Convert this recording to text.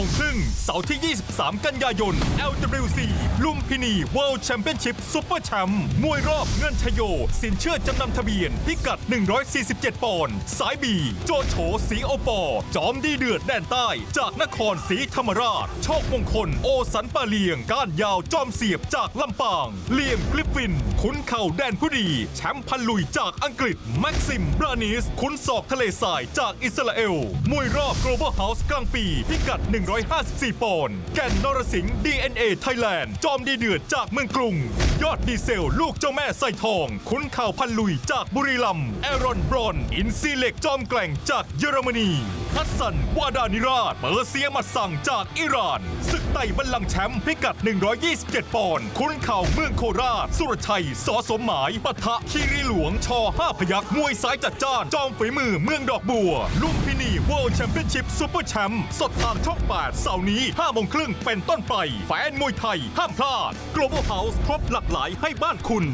มงครึ่งเสาร์ที่ 23 กันยายน LWC ลุมพินี World Championship Super Champ มวยรอบเงินชโย สินเชื่อจำนำทะเบียน พิกัด 147 ปอนด์สายบี โจโฉสีโอปอ จอมดีเดือดแดนใต้ จากนครศรีธรรมราช โชคมงคล โอสันปาเลียง ก้านยาวจอมเสียบจากลำปาง เลียมกลิฟฟิน ขุนเข่าแดนผู้ดี แชมป์พันลุยจากอังกฤษ แม็กซิมบรานิสขุนศอกทะเลทรายจากอิสราเอลมวยรอบ Global House กลางปี พิกัด154 ปอนด์แก่นนรสิงห์ DNA Thailand จอมดีเดือดจากเมืองกรุง ยอดดีเซล ลูกเจ้าแม่ใส่ทองขุนข่าวพันลุยจากบุรีรัมย์แอรอนบรอน อินซีเล็กจอมแกล่งจากเยอรมนี ฮัสซัน วาดานิราช เปอร์เซียมัดสั่งจากอิหร่าน ศึกไต่บัลลังก์แชมป์พิกัด 127 ปอนด์ขุนเข่าเมืองโคราช สุรชัย สอสมหมายปะทะคีรีหลวง ชอห้าพยักษ์มวยสายจัดจ้าน จอมฝีมือเมืองดอกบัว ลุมพินี World Championship Super Champ สดทางช่อง8เสาร์นี้5โมงครึ่งเป็นต้นไป แฟนมวยไทย ห้ามพลาด Global House ครบหลากหลายให้บ้านคุณ